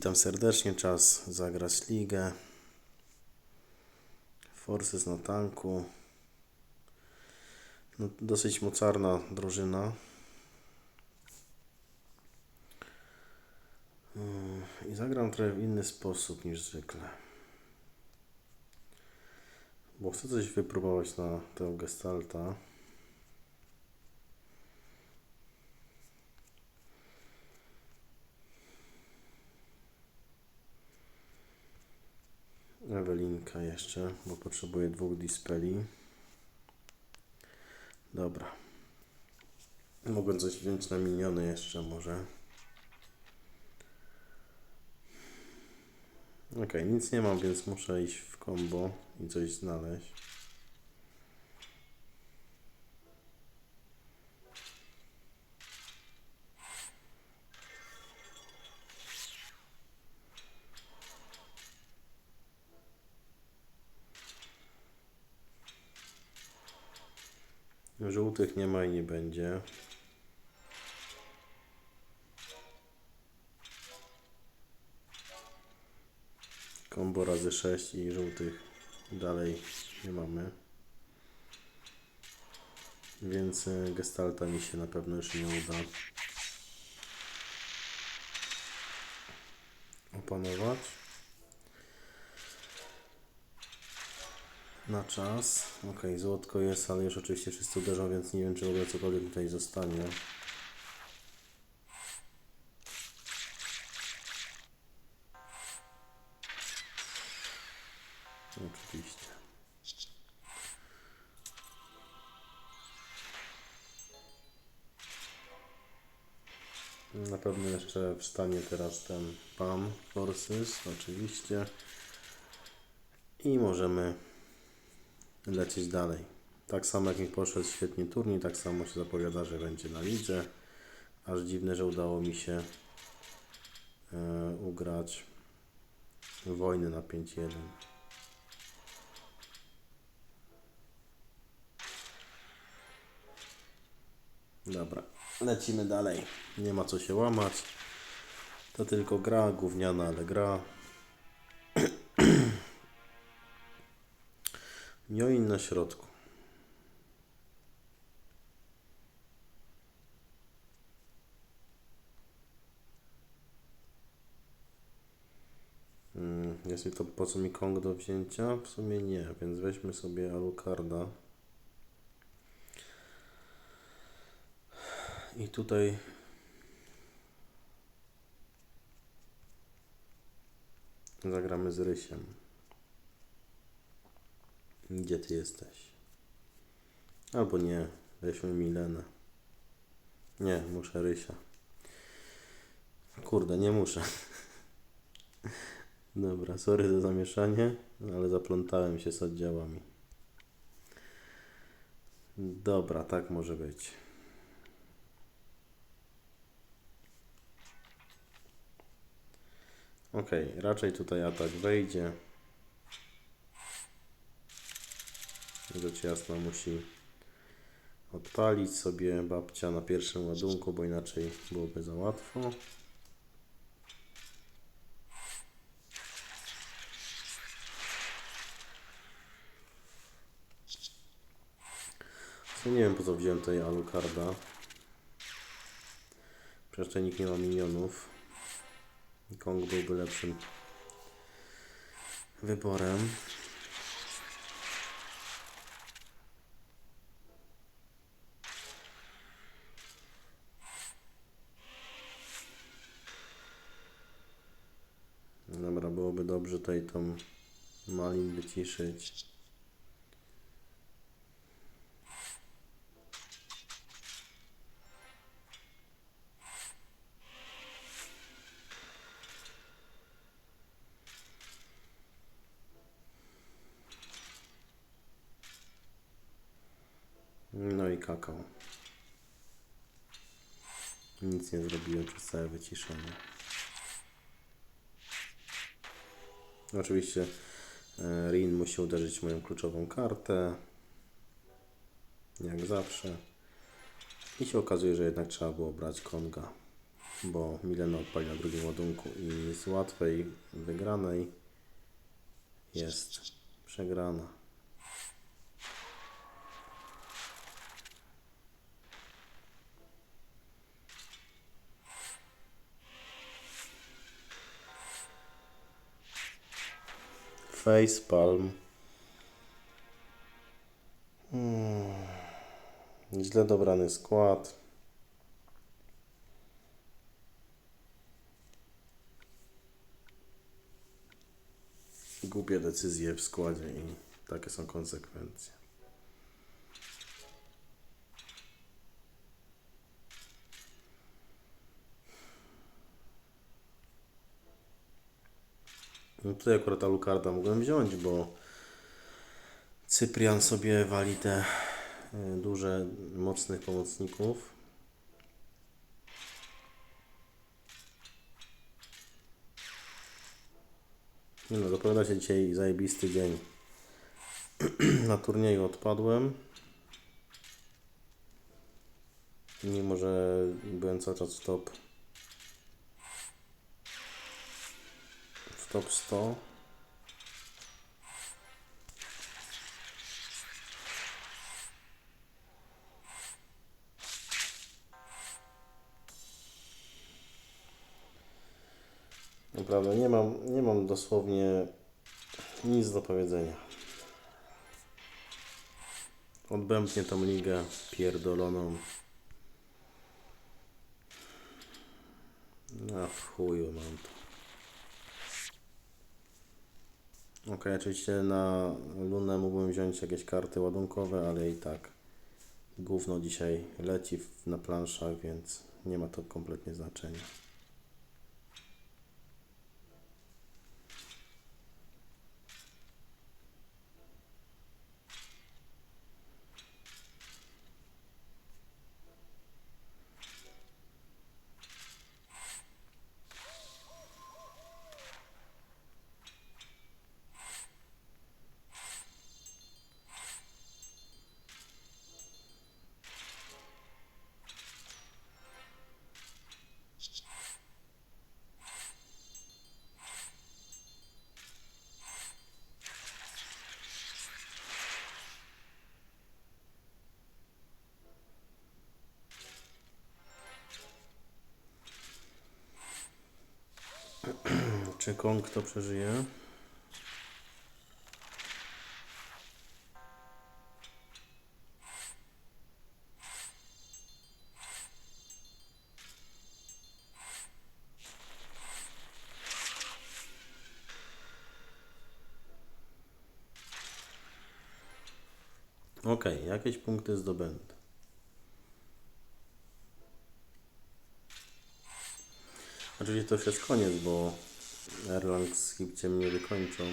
Witam serdecznie, czas zagrać ligę. Forces na tanku. No, dosyć mocarna drużyna. Mm, I zagram trochę w inny sposób niż zwykle. Bo chcę coś wypróbować na tego gestalta. Ewelinka jeszcze, bo potrzebuję dwóch dispeli. Dobra. Mogę coś wziąć na miniony jeszcze może. Ok, nic nie mam, więc muszę iść w combo i coś znaleźć. Żółtych nie ma i nie będzie. Kombo razy 6 i żółtych dalej nie mamy. Więc y, gestalta mi się na pewno już nie uda opanować. Na czas. Ok, złotko jest, ale już oczywiście wszyscy uderzą, więc nie wiem, czy w ogóle cokolwiek tutaj zostanie. Oczywiście. Na pewno jeszcze wstanie teraz ten PAM Forces, oczywiście. I możemy lecieć dalej. Tak samo jak mi poszedł świetnie turniej, tak samo się zapowiada, że będzie na lidze. Aż dziwne, że udało mi się e, ugrać wojny na 5-1. Dobra, lecimy dalej. Nie ma co się łamać. To tylko gra, gówniana, ale gra. Join na środku. Mm, Jest mi to po co mi Kong do wzięcia? W sumie nie, więc weźmy sobie Alucarda. I tutaj zagramy z Rysiem. Gdzie ty jesteś? Albo nie, weźmy Milenę. Nie, muszę Rysia. Kurde, nie muszę. Dobra, sorry za zamieszanie, ale zaplątałem się z oddziałami. Dobra, tak może być. Ok, raczej tutaj atak wejdzie. Jasna musi odpalić sobie babcia na pierwszym ładunku, bo inaczej byłoby za łatwo. Co nie wiem po co wziąłem tutaj Alucarda. Przecież nikt nie ma minionów. Kong byłby lepszym wyborem. Dobra, byłoby dobrze tutaj tą malin wyciszyć. No i kakao. Nic nie zrobiłem przez całe wyciszenie. Oczywiście e, Rin musi uderzyć moją kluczową kartę. Jak zawsze. I się okazuje, że jednak trzeba było brać Konga. bo Milena odpali na drugim ładunku i z łatwej wygranej jest przegrana. Face palm. Hmm. Źle dobrany skład. Głupie decyzje w składzie i takie są konsekwencje. No tutaj akurat Alucarda mogłem wziąć, bo Cyprian sobie wali te y, duże, mocnych pomocników. No, zapowiada się dzisiaj zajebisty dzień. Na turnieju odpadłem. Mimo, że byłem cały czas w top. Top 100. Naprawdę nie mam, nie mam dosłownie nic do powiedzenia. Odbębnie tą ligę pierdoloną. A w chuju mam to. Ok, oczywiście na Lunę mógłbym wziąć jakieś karty ładunkowe, ale i tak gówno dzisiaj leci na planszach, więc nie ma to kompletnie znaczenia. Czy Kong to przeżyje? Okej, jakieś punkty zdobędę. Oczywiście to już jest koniec, bo Erlang z Hipciem mnie wykończą.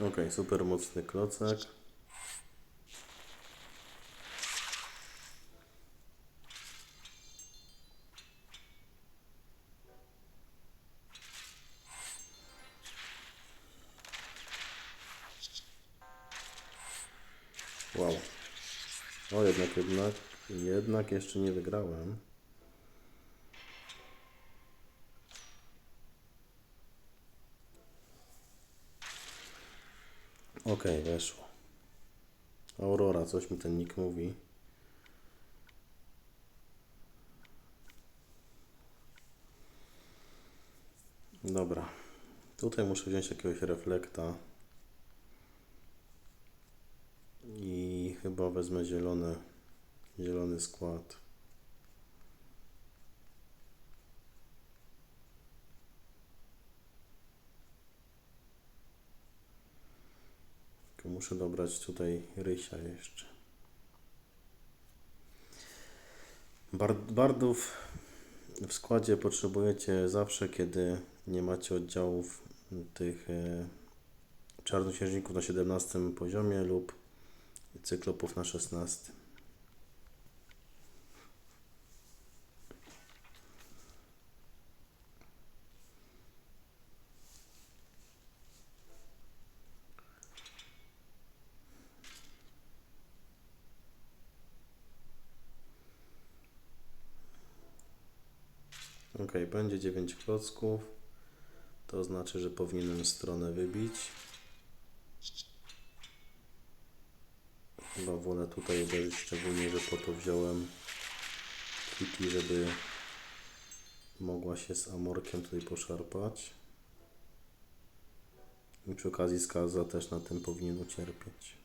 Ok, super mocny klocek. Wow. O, jednak, jednak, jednak jeszcze nie wygrałem. Okej, weszło. Aurora, coś mi ten nick mówi. Dobra. Tutaj muszę wziąć jakiegoś reflekta. I chyba wezmę zielony, zielony skład. Muszę dobrać tutaj rysia jeszcze. Bar bardów w składzie potrzebujecie zawsze, kiedy nie macie oddziałów tych e, czarnoksiężników na 17 poziomie lub cyklopów na 16. Ok, będzie 9 klocków. To znaczy, że powinienem stronę wybić. Chyba wolę tutaj uderzyć, szczególnie, że po to wziąłem Kitty, żeby mogła się z Amorkiem tutaj poszarpać. I przy okazji Skaza też na tym powinien ucierpieć.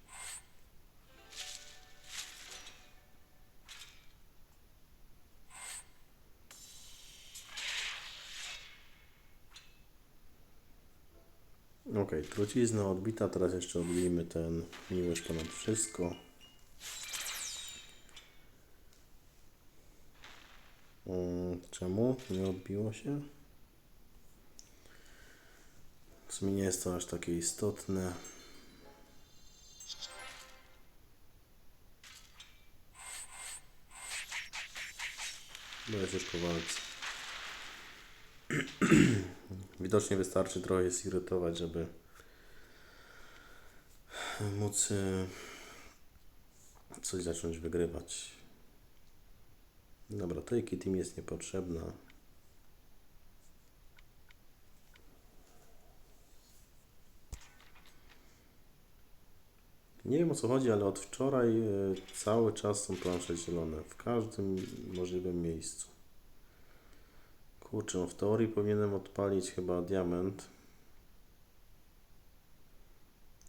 Ok, trucizna odbita, teraz jeszcze odbijmy ten miłość ponad wszystko. Czemu nie odbiło się? W sumie nie jest to aż takie istotne. Bo jest już po walce. Widocznie wystarczy trochę zirytować, żeby móc y, coś zacząć wygrywać. Dobra, tej kitty mi jest niepotrzebna. Nie wiem o co chodzi, ale od wczoraj y, cały czas są plansze zielone. W każdym możliwym miejscu. Kurczę, w teorii powinienem odpalić chyba diament.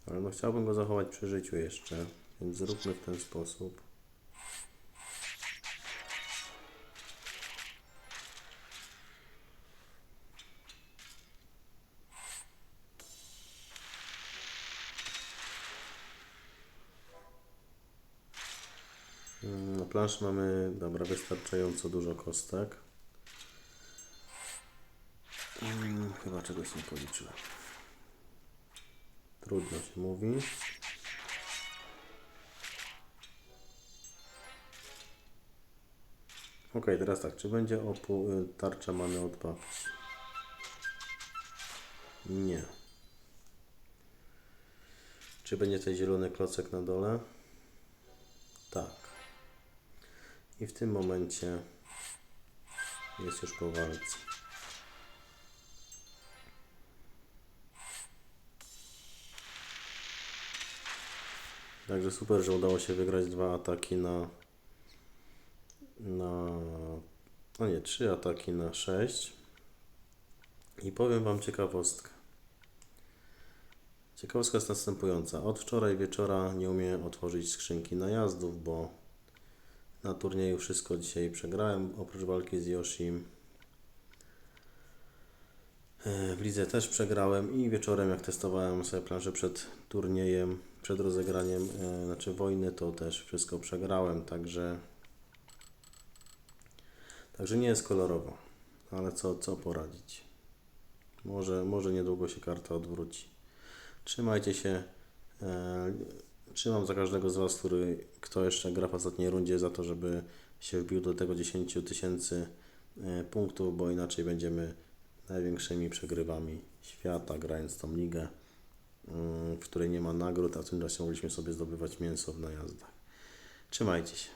Ale no chciałbym go zachować przy życiu jeszcze, więc zróbmy w ten sposób. Planszy mamy, dobra, wystarczająco dużo kostek. Mm, Chyba czegoś nie policzyłem. Trudno się mówi. Ok, teraz tak, czy będzie opu y, tarcza mamy od babci? Nie. Czy będzie ten zielony klocek na dole? Tak. I w tym momencie jest już po walce. Także super, że udało się wygrać dwa ataki na. na. No nie, trzy ataki na sześć. I powiem Wam ciekawostkę. Ciekawostka jest następująca. Od wczoraj wieczora nie umiem otworzyć skrzynki najazdów, bo na turnieju wszystko dzisiaj przegrałem, oprócz walki z Yoshim. E, W lidze też przegrałem i wieczorem jak testowałem sobie planszę przed turniejem, przed rozegraniem, e, znaczy wojny, to też wszystko przegrałem, także także nie jest kolorowo, ale co, co poradzić. Może, może niedługo się karta odwróci. Trzymajcie się. Trzymam za każdego z Was, który, kto jeszcze gra w ostatniej rundzie, za to, żeby się wbił do tego 10 tysięcy e, punktów, bo inaczej będziemy największymi przegrywami świata, grając tą ligę, mm, w której nie ma nagród, a w tym czasie mogliśmy sobie zdobywać mięso w najazdach. Trzymajcie się.